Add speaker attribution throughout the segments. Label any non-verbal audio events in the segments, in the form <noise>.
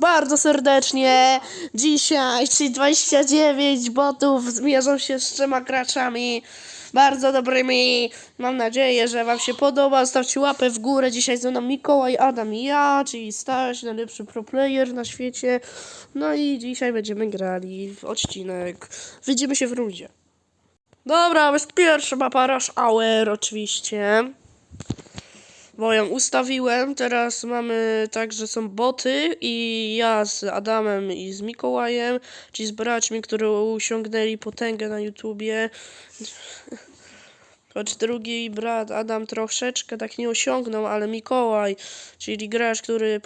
Speaker 1: bardzo serdecznie. Dzisiaj, czyli 29 botów zmierzą się z trzema graczami. Bardzo dobrymi. Mam nadzieję, że Wam się podoba. Zostawcie łapę w górę. Dzisiaj ze mną Mikołaj, Adam i ja, czyli Staś, najlepszy pro player na świecie. No i dzisiaj będziemy grali w odcinek. Widzimy się w rundzie. Dobra, jest pierwsza mapa Rush Hour oczywiście. Bo ją ustawiłem. Teraz mamy tak, że są boty i ja z Adamem i z Mikołajem, czyli z braćmi, którzy osiągnęli potęgę na YouTubie. <laughs> Choć drugi brat Adam troszeczkę tak nie osiągnął, ale Mikołaj, czyli gracz, który,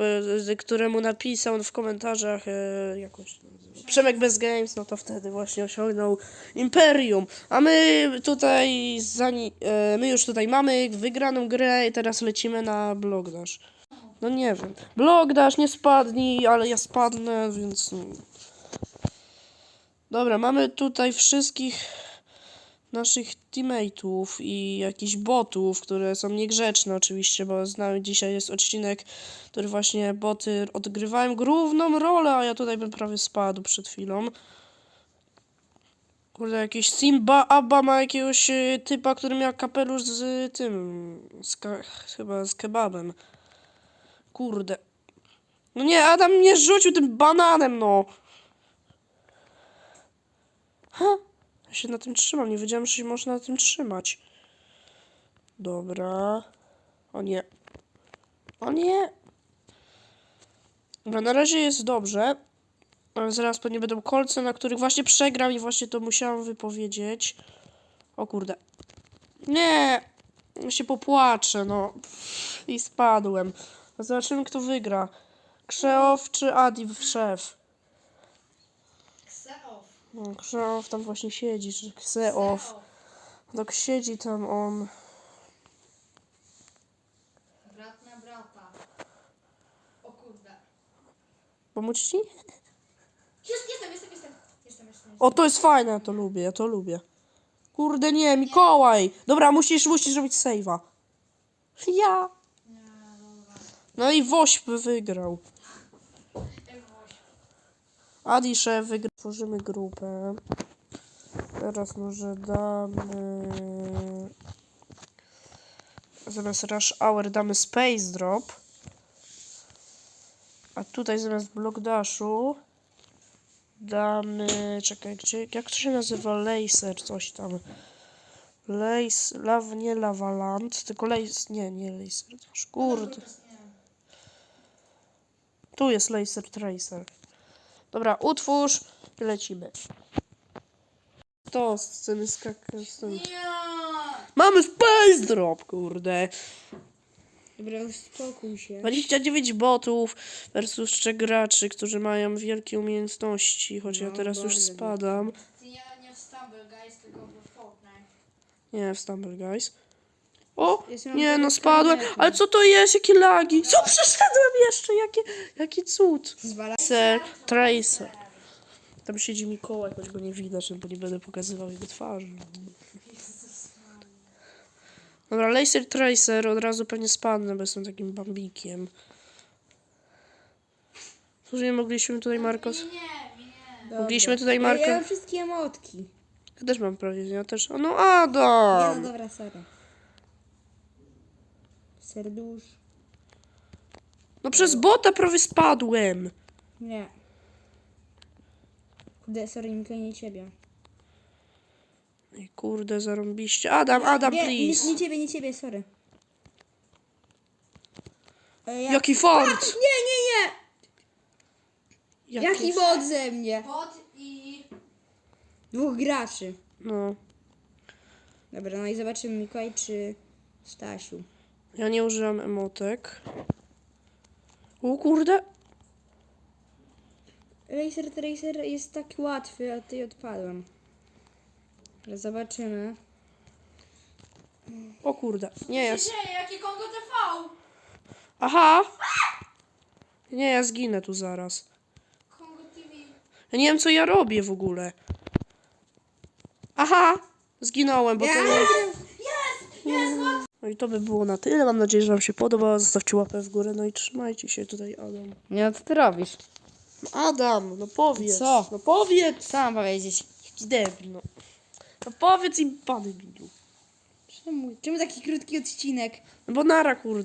Speaker 1: któremu napisał w komentarzach e, jakąś Przemek bez games, no to wtedy właśnie osiągnął Imperium. A my tutaj, zani- e, my już tutaj mamy wygraną grę i teraz lecimy na Blogdash. No nie wiem. Blogdash nie spadnij, ale ja spadnę, więc... Dobra, mamy tutaj wszystkich naszych teammateów i jakichś botów, które są niegrzeczne oczywiście, bo znamy dzisiaj jest odcinek, który właśnie boty odgrywają główną rolę, a ja tutaj bym prawie spadł przed chwilą. Kurde, jakiś Simba Abba ma jakiegoś e, typa, który miał kapelusz z tym, z chyba z kebabem. Kurde. No nie, Adam mnie rzucił tym bananem, no. Ha? Się na tym trzymam, nie wiedziałem, że się można na tym trzymać. Dobra. O nie. O nie. Dobra, na razie jest dobrze. Zaraz pewnie będą kolce, na których właśnie przegram i właśnie to musiałam wypowiedzieć. O kurde. Nie. Ja się popłaczę, no. I spadłem. Zobaczymy, kto wygra. Krzeow czy Adi szef? Krzeow tam właśnie siedzi, czy Kseow. Tak siedzi tam on.
Speaker 2: Brat na brata. O kurde.
Speaker 1: Pomóc ci?
Speaker 2: Jest, jestem, jestem, jestem. Jestem, jestem.
Speaker 1: O, to jest fajne, ja to lubię, ja to lubię. Kurde, nie, Mikołaj! Dobra, musisz, musisz zrobić save'a. Ja! No i Wośp wygrał.
Speaker 2: Ej, Woś.
Speaker 1: Adi szef wygrał. Tworzymy grupę. Teraz może damy... Zamiast Rush Hour damy Space Drop. A tutaj zamiast Block Dashu damy... Czekaj, gdzie, jak to się nazywa? Laser, coś tam. Lace, law, nie Lavaland, tylko Laser, nie, nie Laser. Kurde. Tu jest Laser Tracer. Dobra, utwórz i lecimy. To tym skakać. Mamy Space Drop, kurde.
Speaker 3: Dobra, już spokój się.
Speaker 1: 29 botów versus 3 graczy, którzy mają wielkie umiejętności, choć ja
Speaker 3: No,
Speaker 1: teraz już
Speaker 3: bardzo
Speaker 1: spadam.
Speaker 2: Ja nie w Stumble Guys, tylko w Fortnite.
Speaker 1: Nie, w Stumble Guys. O, nie no,
Speaker 3: tego
Speaker 1: spadłem. Ale co to jest? Jakie lagi? Co, przeszedłem jeszcze? Jaki, jaki cud. Tracer, Tracer. Tam siedzi Mikołaj, choć go nie widać, bo nie będę pokazywał jego twarzy. Dobra, Laser Tracer, od razu pewnie spadnę, bo jestem takim bambikiem. Cóż, nie mogliśmy tutaj Marcos...
Speaker 2: Nie, nie, nie.
Speaker 1: Mogliśmy tutaj
Speaker 3: Ja
Speaker 1: Marko...
Speaker 3: mam wszystkie emotki.
Speaker 1: Ja też mam prawie, ja też... O, no
Speaker 3: Nie,
Speaker 1: Adam!
Speaker 3: no dobra, sorry. Serdusz.
Speaker 1: No przez bota prawie spadłem.
Speaker 3: Nie. Kurde, sorry, Mikołaj, nie ciebie.
Speaker 1: Ej, kurde, zarąbiście. Adam, Adam,
Speaker 3: Nie, nie,
Speaker 1: please.
Speaker 3: nie ciebie, nie ciebie, sorry. E, ja...
Speaker 1: Jaki fort!
Speaker 3: Nie, nie, nie!
Speaker 1: Jaki...
Speaker 3: Jaki bot ze mnie?
Speaker 2: Bot i...
Speaker 3: Dwóch graczy.
Speaker 1: No,
Speaker 3: Dobra, no i zobaczymy Mikołaj czy Stasiu.
Speaker 1: Ja nie użyłam emotek. O kurde.
Speaker 3: Racer Tracer jest taki łatwy, a ty odpadłem. Ale zobaczymy.
Speaker 1: O kurde. Nie jest.
Speaker 2: Dzieje, jakie Kongo TV?
Speaker 1: Aha! Nie, ja zginę tu zaraz.
Speaker 2: Kongo TV.
Speaker 1: Ja nie wiem, co ja robię w ogóle. Aha! Zginąłem, bo to nie...
Speaker 2: Jest! Jest!
Speaker 1: No i to by było na tyle. Mam nadzieję, że Wam się podoba. Zostawcie łapę w górę, no i trzymajcie się tutaj, Adam.
Speaker 3: Nie, no co ty robisz?
Speaker 1: Adam, no powiedz.
Speaker 3: Co?
Speaker 1: No powiedz.
Speaker 3: Co mam powiedzieć?
Speaker 1: Jaki debil, no. No powiedz im, pany Bidu.
Speaker 3: Czemu? Czemu taki krótki odcinek?
Speaker 1: No bo nara, kurde.